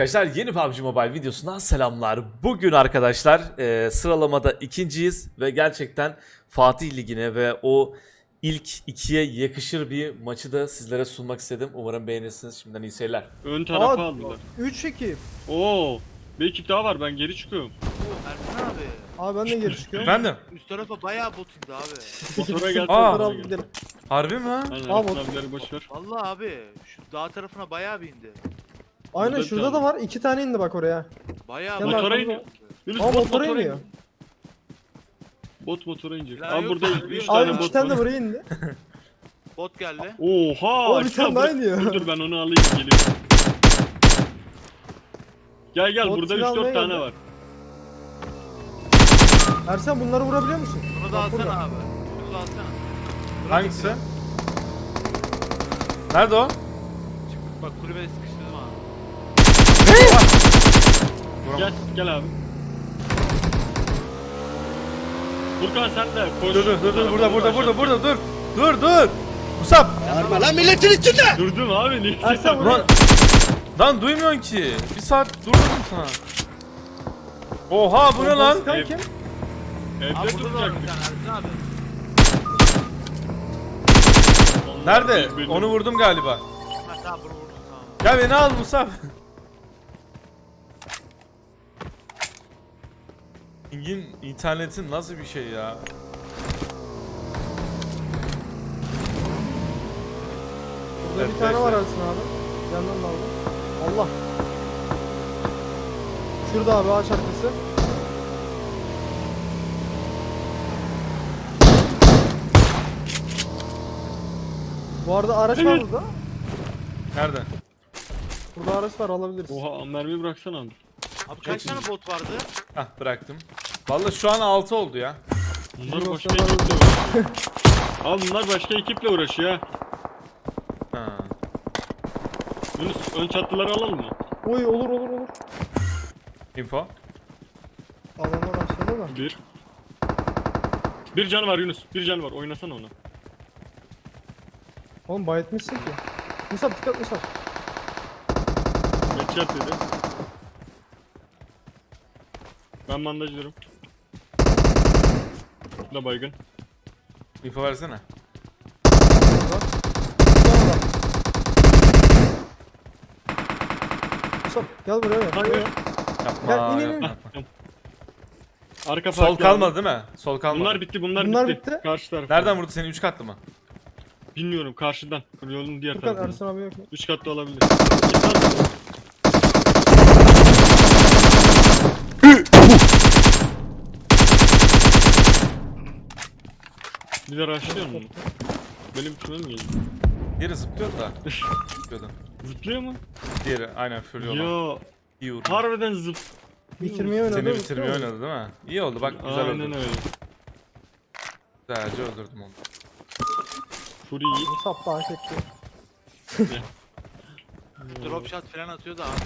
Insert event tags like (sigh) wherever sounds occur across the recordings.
arkadaşlar. Yeni PUBG Mobile videosundan selamlar. Bugün arkadaşlar e, sıralamada ikinciyiz ve gerçekten Fatih Ligi'ne ve o ilk ikiye yakışır bir maçı da sizlere sunmak istedim. Umarım beğenirsiniz. Şimdiden iyi seyirler. Ön tarafa Aa, aldılar. 3 ekip. Oo. Bir ekip daha var ben geri çıkıyorum. Ersin abi. Abi ben de geri çıkıyorum. Efendim? Üst tarafa bayağı bot indi abi. Motora gel. Aa. motora. Harbi mi? Aynen abileri boş ver. Vallahi abi şu dağ tarafına bayağı bir indi. Aynen Burada bir şurada da var. 2 tane indi bak oraya. Bayağı Kemal, Motora iniyor. Yunus Aa bot motora iniyor. Bot motora inecek. Abi yok, burada yok, 3 yok. tane Abi bot 2 tane de var. buraya indi. (laughs) Bot geldi. Oha. O bir tane abi, daha iniyor. Dur dur ben onu alayım geliyorum. Gel gel Bot burada silah 3-4 almaya tane geldi. var. Ersen bunları vurabiliyor musun? Bunu da Bak alsana burada. abi. Bunu da alsana. Hangisi? Nerede o? Çık, Bak kulübeye sıkıştırdım abi. Gel gel abi. Furkan sen de koş. Dur dur dur dur burada burada burada burada dur. Dur dur. Musab. Durdum abi niye? Ersen Lan, buraya. lan duymuyorsun ki. Bir saat durdum sana. Oha bu ne lan? Sıkan kim? Evde Abi burada da var bir tutacaktık. tane Ersin abi. Onlar Nerede? Onu vurdum galiba. Ha tamam bunu vurdum tamam. Gel beni al Musab. (laughs) Ping'in internetin nasıl bir şey ya? Burada bir tane var Ersin abi. Yandan da aldım. Allah. Şurada abi ağaç arkası. Bu arada araç var Evet. burada. Nerede? Burada araç var alabiliriz. Oha mermi bıraksana abi. Abi kaç tane bot vardı? Hah bıraktım. Vallahi şu an 6 oldu ya. Bunlar başka ekiple uğraşıyor. Abi bunlar başka ekiple uğraşıyor ha. Ha. Yunus ön çatlıları alalım mı? Oy olur olur olur. Info. Adamlar aşağıda da. Bir. Bir can var Yunus. Bir can var. Oynasana onu. Oğlum bayetmişsin ki. Musab dikkat Musab. Headshot dedi. Ben bandajlarım. Bu da baygın. Info versene. Musab gel buraya gel. Hayır. Yapma. Gel, in, in, in. yapma. Arka Sol kalmadı değil mi? Sol kalmadı. Bunlar bitti bunlar, Bunlar bitti. bitti. Karşı taraf. Nereden vurdu seni? 3 katlı mı? Bilmiyorum karşıdan. Yolun diğer Furkan tarafından. Ersin abi yok mu? Üç katlı olabilir. Bir de rushlıyor mu? Benim kime mi geliyor? Diğeri zıplıyor da. Zıplıyordu. Zıplıyor mu? Diğeri aynen fırlıyor. Ya İyi vurdu. harbiden zıp. Bitirmeyi oynadı. Seni bitirmeyi oynadı değil mi? İyi oldu bak güzel Aynen öldürdüm. öyle. Güzelce öldürdüm onu. Fury iyi. Musab da hak etti. Drop shot falan atıyordu abi.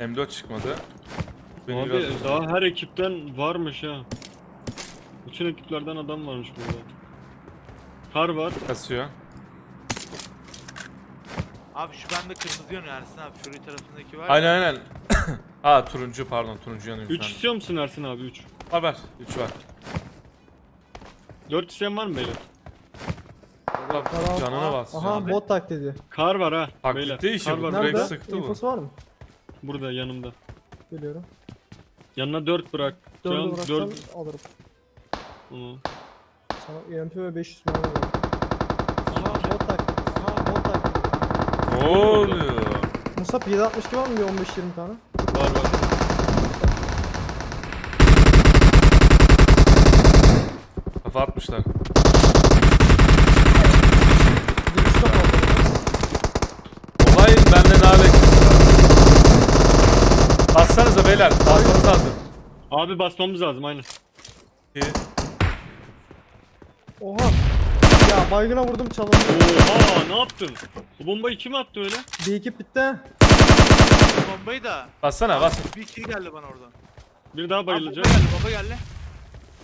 M4 çıkmadı. Beni Abi biraz- daha her ekipten varmış ha. Bütün ekiplerden adam varmış burada. Kar var. kasıyor. Abi şu bende kırmızı yanıyor Ersin abi. Fury tarafındaki var. Aynen aynen. (coughs) Aa turuncu pardon turuncu yanıyor 3 3 istiyor musun Ersin abi 3? Var var 3 var. 4 isteyen var mı beyler? Bak, canına bas. Aha canına. bot taklidi. Kar var ha. Taklit beyler. değil işi Kar bu, var. direkt Nerede? sıktı bu. İnfosu var mı? Burada yanımda. Biliyorum. Yanına 4 bırak. Can bıraksan 4. alırım. Tamam. Sana EMP ve 500 mermi veririm. Aha bot taklidi. Aha bot. Ne oluyor? Musab 762 var mı bir 15-20 tane? Var var. Kafa atmışlar. Girişte kaldı. Olayın bende ne alakası var? Bassanıza beyler. Basmanız lazım. Abi basmamız lazım aynen. İyi. Oha. Ya baygına vurdum çalındı. Oha ne yaptın? Bu bombayı kim attı öyle? Bir ekip bitti. Bombayı da. Bassana bas. Bir kill geldi bana oradan. Bir daha bayılacak. geldi bomba geldi.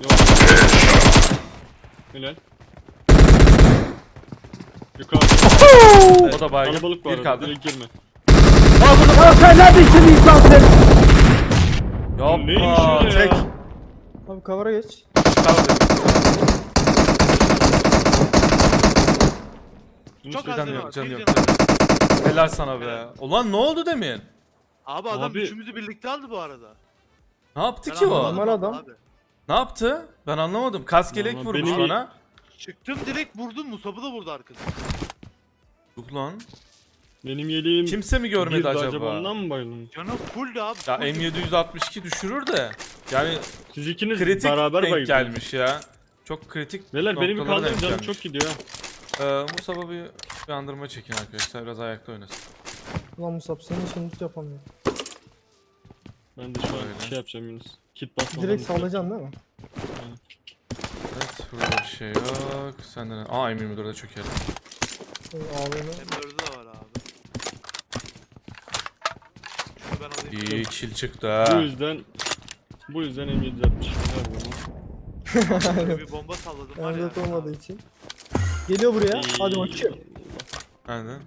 Yok. Helal. Yukarıda. O da baygın. Kalabalık var Bir kaldı. Direkt girme. Neymiş Yapma. öyle ya? Tek. Abi cover'a geç. Kaldı. Yunus Çok az canı canı yok, canı yok. Helal sana be. Ulan ne oldu demin? Abi adam Abi- üçümüzü birlikte aldı bu arada. Ne yaptı Ben ki o? anlamadım Normal adam. abi. Ne yaptı? Ben anlamadım. Kaskelek Vallahi vurmuş benim- bana. Çıktım direkt vurdum Musab'ı da vurdu arkasına. Yok lan. Benim yeleğim Kimse mi görmedi girdi acaba? ondan mı bayıldın? Canım fulldü abi. Ya fulldü. M762 düşürür de. Yani Siz ikiniz kritik beraber denk bayıldınız. gelmiş ya. Çok kritik Beyler beni bir noktalara denk canım gelmiş. çok gidiyor ha. Ee, Musab'a bir uyandırma çekin arkadaşlar. Biraz ayakta oynasın. Ulan Musab senin için hiç yapamıyorum. Ben de şu an Öyle. şey yapacağım Yunus. Kit basmadan. Direkt tutacağım. sallayacaksın değil mi? Evet burada bir şey yok. Senden... Aa M24'de çok iyi. Şey, AVM. M4'ü de var abi. Şunu ben alayım. İyi kill çıktı Bu ha. yüzden bu yüzden M760 güzel bu. Böyle bir bomba (laughs) salladım var ya. Erzat olmadığı için. Geliyor buraya. Hadi bakayım. Aynen.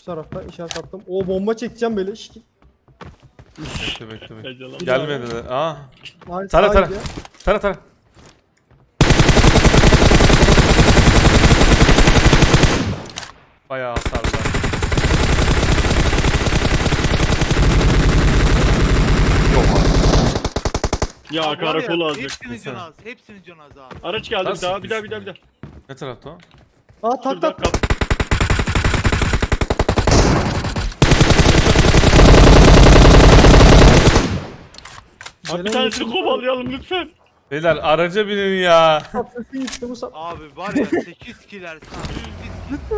Bu tarafta işaret attım. O bomba çekeceğim böyle. Şikil. Bekle bekle bekle. Heyecanlandım. Gelmedi de. Aa. Hayır, Tara, sağa tara. gidiyor. Tara tara. Bayağı hasarlı. Ya Abi var karakolu ya, alacak. Hepsinin canı az. Hepsinin canı az abi. Araç geldi bir Nasıl daha bir daha bir daha bir daha. Ne tarafta o? Aa tak Şurada tak. kap. Abi bir tanesini kovalayalım lütfen. Beyler araca binin ya. Sesi gitti. Abi var ya 8 kill Ersin abi. 8 kill.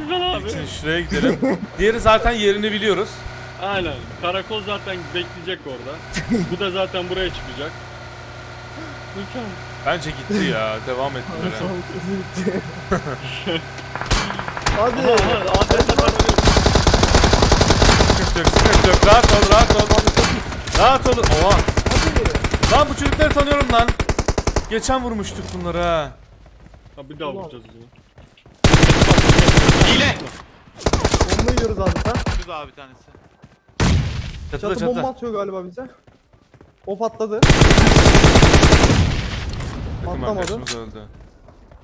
Lütfen abi. İçin şuraya gidelim. Diğeri zaten yerini biliyoruz. Aynen. Karakol zaten bekleyecek orada. (laughs) Bu da zaten buraya çıkacak. Lütfen. Bence gitti ya. Devam etti böyle. (laughs) Hadi. Aha, aha, adrese tanımıyorum. Sıkıntı yok, sıkıntı yok. Rahat ol, rahat ol. Rahat ol. Oha. Hadi. Lan bu çocukları tanıyorum lan. Geçen vurmuştuk bunları ha. Ha bir daha Ulan. vuracağız o zaman. Bomba yiyoruz adeta. Şu da abi bir tanesi. Çatıda Çatı bomba çatıda. atıyor galiba bize. O patladı. Takım Patlamadı. arkadaşımız öldü.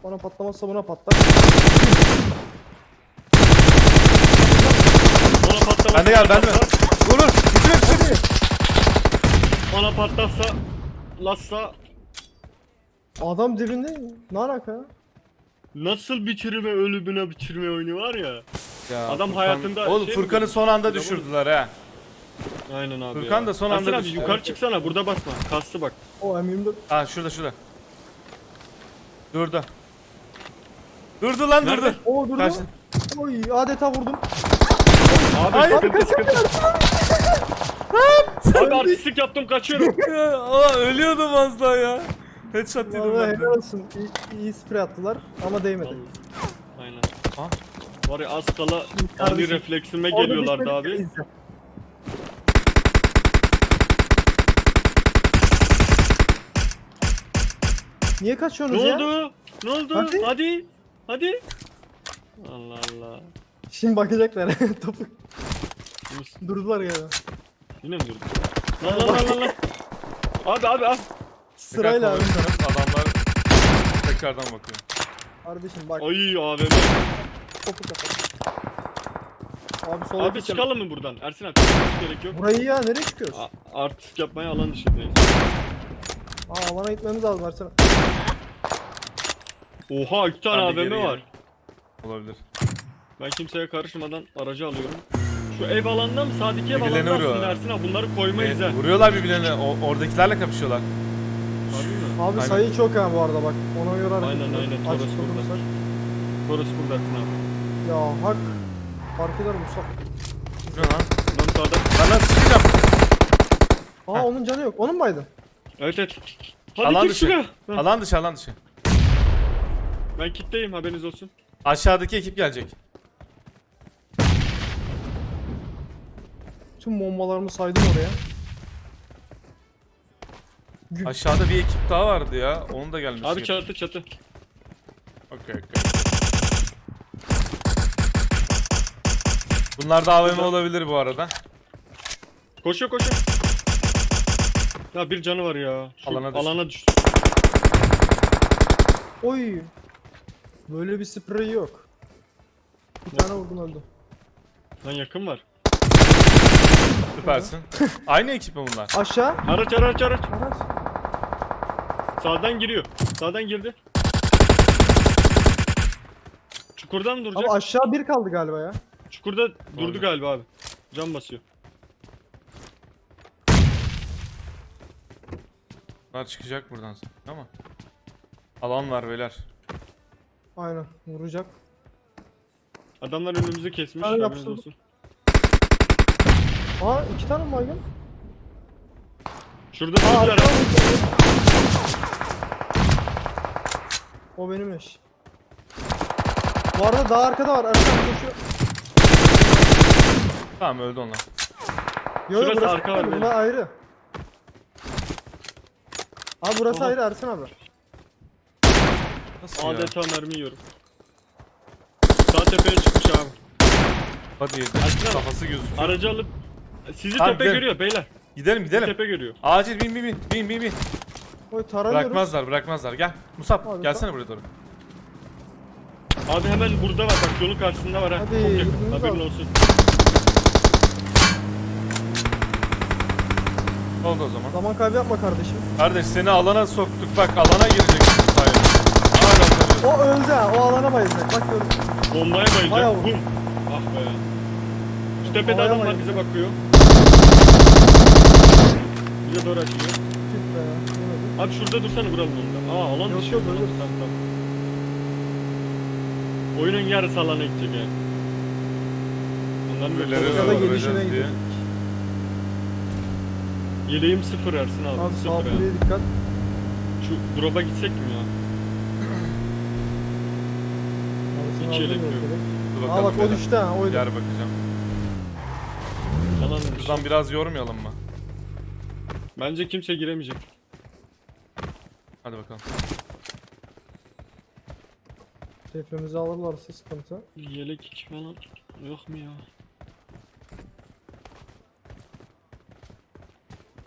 Bana patlamazsa buna patlar. Bana patlamazsa... Ben de gel, ben de. Vur vur. Bitir bitir. Bana patlarsa... Lassa... Adam dibinde. Ne alaka? ya? Nasıl biçirme ölümüne biçirme oyunu var ya. Ya, Adam Furkan- hayatında Oğlum şey mi Furkan'ı görmüş? son anda düşürdüler ha. Aynen abi Furkan ya. da son anda abi düştü. yukarı çıksana burada basma. Kastı bak. O M24. Aa şurada şurada. Durdu. Durdu lan Nerede? durdu. O durdu. Kaçtı. Oy adeta vurdum. Abi Hayır. sıkıntı sıkıntı. Abi artistlik yaptım kaçıyorum. (laughs) Aa ölüyordum az daha ya. Headshot yedim Vallahi ben de. helal olsun. İyi, iyi sprey attılar ama değmedi. Aynen. Ha? Var ya az kala ani Kardeşim, refleksime Orada geliyorlardı bitmedi, abi. izle. Niye Ne kaçıyorsunuz ya? oldu? Ne oldu? Hadi. Hadi. Hadi. Allah Allah. Şimdi bakacaklar. (laughs) Topuk. Durdular ya. Yine mi durdun? Lan lan lan lan lan. (laughs) Abi abi abi. Sırayla abi. Adamlar tekrardan bakıyor. Kardeşim bak. Ay AVM. Topuk kapat. Abi sola Abi çıkalım mı buradan? Ersin abi gerek yok. Burayı ya nereye çıkıyoruz? A- Artistik yapmaya alan dışındayız. Aa alana gitmemiz lazım Ersene. Oha iki tane Ben bir AVM geri var. Olabilir. Ben kimseye karışmadan aracı alıyorum. Şu ev alanında mı? Sağdaki ev Birbirlerine alanında vuruyor. aslında Ersin abi bunları koymayız ha. vuruyorlar birbirlerine. O, oradakilerle kapışıyorlar. Harbi mi? Abi Aynen. sayı çok ha bu arada bak. Ona göre hareket Aynen, edelim. aynen. Açık Orası burada. durursak. Burası burada Ersin abi. Ya hak. Fark eder Musa. Ne lan? Buradan sağda. Ben nasıl çıkacağım? Aa onun canı yok. Onun baydı. Evet evet. Hadi alan gir dışı. şuraya. Alan dışı alan dışı. Ben kitleyim haberiniz olsun. Aşağıdaki ekip gelecek. Tüm bombalarımı saydım oraya. Aşağıda bir ekip daha vardı ya. Onun da gelmesi Abi gerekiyor. çatı çatı. Okey okey. Bunlar da AVM olabilir bu arada. Koşuyor koşuyor. Ya bir canı var ya. Şu Alana alana, düştü. düştü. Oy. Böyle bir sprey yok. Bir tane vurdum öldü. Lan yakın var. Süpersin. (laughs) Aynı ekip mi bunlar? Aşağı. Araç araç araç. Araç. Sağdan giriyor. Sağdan girdi. Çukurdan mı duracak? Ama aşağı bir kaldı galiba ya. Çukurda durdu Orada. galiba abi. Can basıyor. Bunlar çıkacak buradan ama. Alan var beyler. Aynen vuracak. Adamlar önümüzü kesmiş. Haberiniz yapıştırdım. olsun. Aa iki tane mi baygın? Şurada Aa abi. vurdu. O benim eş. Bu arada daha arkada var. Arkadan koşuyor. Tamam öldü onlar. Yo yo Şurası burası arka var benim. Bunlar ayrı. Abi burası Oha. ayrı Ersin abi. Nasıl ya? Adeta mermi yiyorum. Sağ tepeye çıkmış abi. Hadi abi. Kafası gözüküyor. Aracı alıp sizi Tamam, tepe gidelim. görüyor beyler. Gidelim Sizi gidelim. tepe görüyor. Acil bin bin bin bin bin bin. Oy taranıyoruz. Bırakmazlar bırakmazlar. Gel. Musab Abi, gelsene buraya doğru. Abi hemen burada var bak yolun karşısında var ha. Hadi, Çok yakın haberin abi. olsun. Oldu o zaman. Zaman kaybı yapma kardeşim. Kardeş seni alana soktuk bak alana gireceksin sayın. O öldü ha. O alana bayılacak. Bak gördüm. Bombaya bayılacak. Bayağı Bum. Ah be. Şu tepede Havaya adam var bayıldı. bize bakıyor. Bize doğru açıyor. Tüh be ya. Yemedim. Abi şurada dursana vuralım onu da. Aa alan Yok, dışı yok, yok. yok. Tamam tamam. Oyunun yarısı alana gidecek yani. Onların böyle Ya da gelişine diye. gidelim. Yeleğim sıfır Ersin abi. Abi sağ sıfır ya. kuleye dikkat. Şu drop'a gitsek mi ya? Ersin Hiç yelek de yok. direkt. Dur Aa bakalım. bak o beyler. düştü ha. Oydu. Yer bakacağım. Alan dışı. Şuradan biraz yormayalım mı? Bence kimse giremeyecek. Hadi bakalım. Tepemizi alırlarsa sıkıntı. Yelek falan yok mu ya?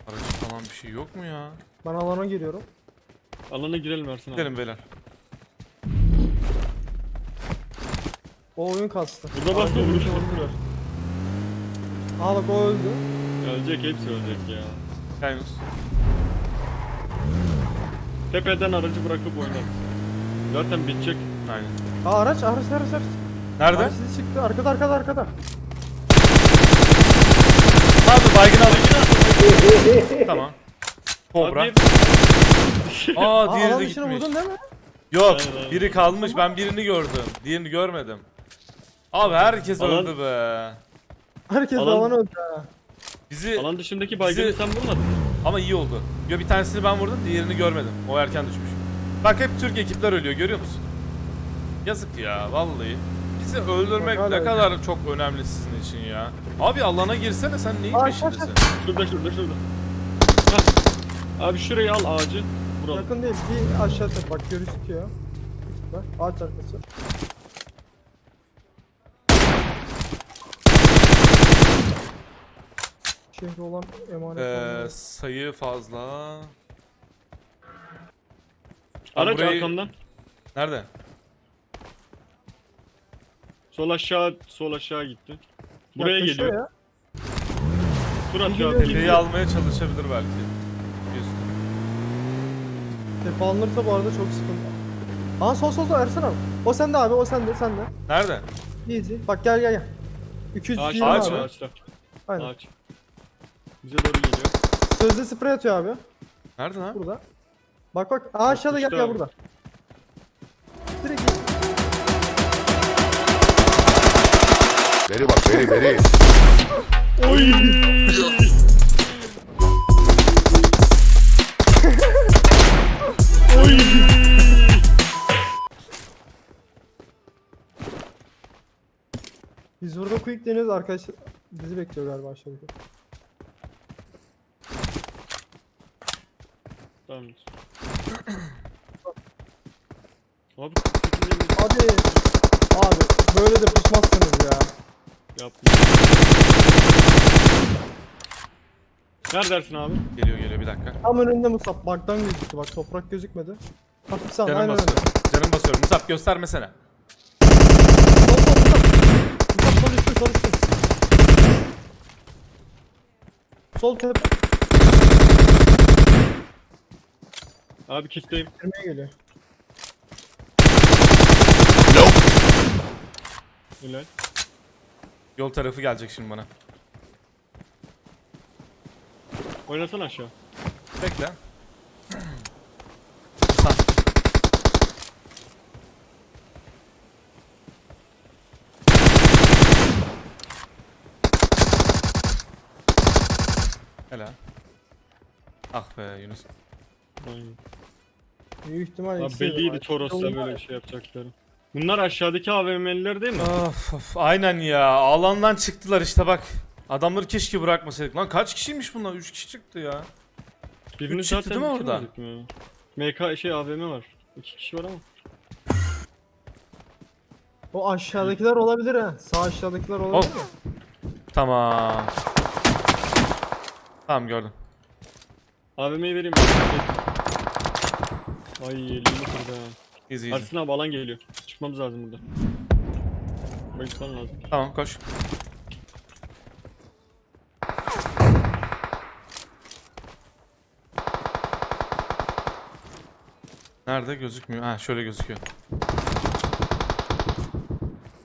Aracı falan bir şey yok mu ya? Ben alana giriyorum. Alana girelim Ersin abi. Gidelim beyler. O oyun kastı. Burada bak da vuruş var. Aa bak o öldü. Ölecek hepsi ölecek ya. Gel Yunus. Tepeden aracı bırakıp oynarız. Zaten bitecek. Aynen. Aa araç araç araç araç. Nerede? Araç sizi çıktı. Arkada arkada arkada. Abi baygın alayım. Tamam. Kobra. Abi, Aa Aa diğeri alan de dışına gitmiş. vurdun değil mi? Yok Aynen, aynen. biri kalmış ben birini gördüm. Diğerini görmedim. Abi herkes Alan- öldü be. Herkes Alan- alana öldü ha. Bizi alan dışındaki baygını Bizi- sen vurmadın. ama iyi oldu. Yo bir tanesini ben vurdum diğerini görmedim. O erken düşmüş. Bak hep Türk ekipler ölüyor görüyor musun? Yazık ya vallahi. Bizi öldürmek ne kadar çok önemli sizin için ya. Abi alana girsene sen neyin peşindesin? Şurada şurada şurada. Hah. Abi şurayı al ağacı. Vuralım. Yakın değil. Bir aşağı tep. Bak gözüküyor. Bak ağaç arkası. Şehri olan emanet Ee, olan- sayı fazla. Araç burayı- arkamdan. Nerede? Sol aşağı sol aşağı gitti. Buraya Yaklaşıyor geliyor. ya. Tur atıyor abi. Tepeyi almaya çalışabilir belki. Tepe alınırsa bu arada çok sıkıntı. Aa sol sol sol Ersan abi. O sende abi o sende sende. Nerede? Easy. Bak gel gel gel. 200 Ağaç, yirmi ağaç abi. mı? ağaçta. Aynen. Ağaç. Bize doğru geliyor. Sözde sprey atıyor abi. Nerede lan? Burada. Bak bak. Aa aşağıda gel Uçtu gel abi. burada. Beri bak beri beri. Oy! (laughs) Oy! Biz burada quick deniyoruz arkadaşlar. Bizi bekliyor galiba aşağıda. Tamam. Abi 48 Hadi. Abi böyle de pusmazsınız ya. Yapma. Neredesin abi? Geliyor geliyor bir dakika. Tam önünde Musab. Bug'dan gözüktü bak toprak gözükmedi. Hafif sağ Canım aynen öyle. basıyorum. Canım basıyorum. Musab göstermesene. Sol sol Musab. Musab sol üstü sol üstü. Sol tepe Abi kitleyim. girmeye geliyor. Helal. Yol tarafı gelecek şimdi bana. Oynasana aşağı. Bekle. (clears throat) Helal. Ah be Yunus. Aynen. Büyük ihtimal Abi ikisi de belliydi var. Var böyle bir şey yapacakları. Bunlar aşağıdaki AVM'liler değil mi? Of, of, aynen ya. Alandan çıktılar işte bak. Adamları keşke bırakmasaydık. Lan kaç kişiymiş bunlar? 3 kişi çıktı ya. Birini üç çıktı zaten değil mi orada? bitirmedik mi? MK şey AVM var. İki kişi var ama. O aşağıdakiler olabilir ha. Sağ aşağıdakiler olabilir Hop. mi? Tamam. Tamam gördüm. AVM'yi vereyim. Ay elini kırdı ha. Easy. Ersin abi alan geliyor. Çıkmamız lazım burada. Bayılman lazım. Tamam koş. Nerede gözükmüyor? Ha şöyle gözüküyor.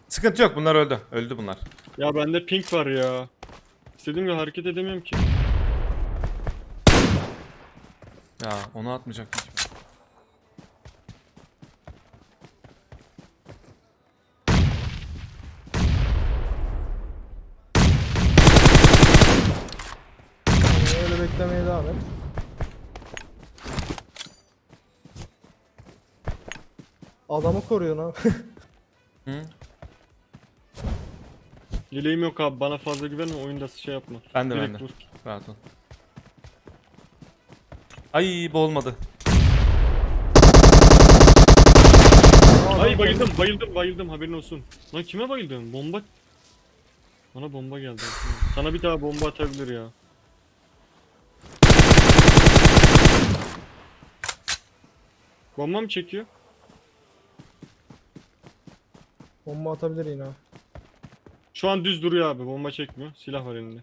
Sıkıntı yok bunlar öldü. Öldü bunlar. Ya bende pink var ya. İstediğim gibi hareket edemiyorum ki. Ya onu atmayacaktım ki. Yani öyle beklemeye devam et. Adamı koruyor ha. (laughs) Hı? Dileğim yok abi bana fazla güvenme oyunda şey yapma. Ben de, Direkt ben de. vur. Rahat ol. Ay bu olmadı. Ay bayıldım bayıldım bayıldım haberin olsun. Lan kime bayıldım? Bomba. Bana bomba geldi. Sana bir daha bomba atabilir ya. Bomba mı çekiyor? Bomba atabilir yine. ha. Şu an düz duruyor abi bomba çekmiyor. Silah var elinde.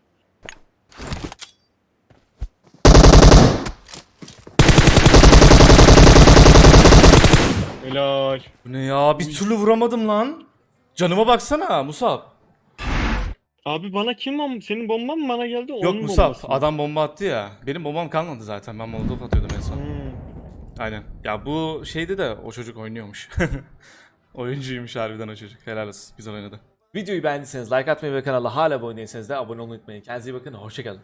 Helal. Bu ne ya? Bir türlü vuramadım lan. Canıma baksana Musab. Abi bana kim bom senin bomban mı bana geldi? Yok Onun Musab bombası mı? adam bomba attı ya. Benim bombam kalmadı zaten. Ben molotof atıyordum en son. Hmm. Aynen. Ya bu şeydi de o çocuk oynuyormuş. (laughs) Oyuncuymuş harbiden o çocuk. Helal olsun. Güzel oynadı. Videoyu beğendiyseniz like atmayı ve kanala hala abone değilseniz de abone olmayı unutmayın. Kendinize iyi bakın. Hoşçakalın.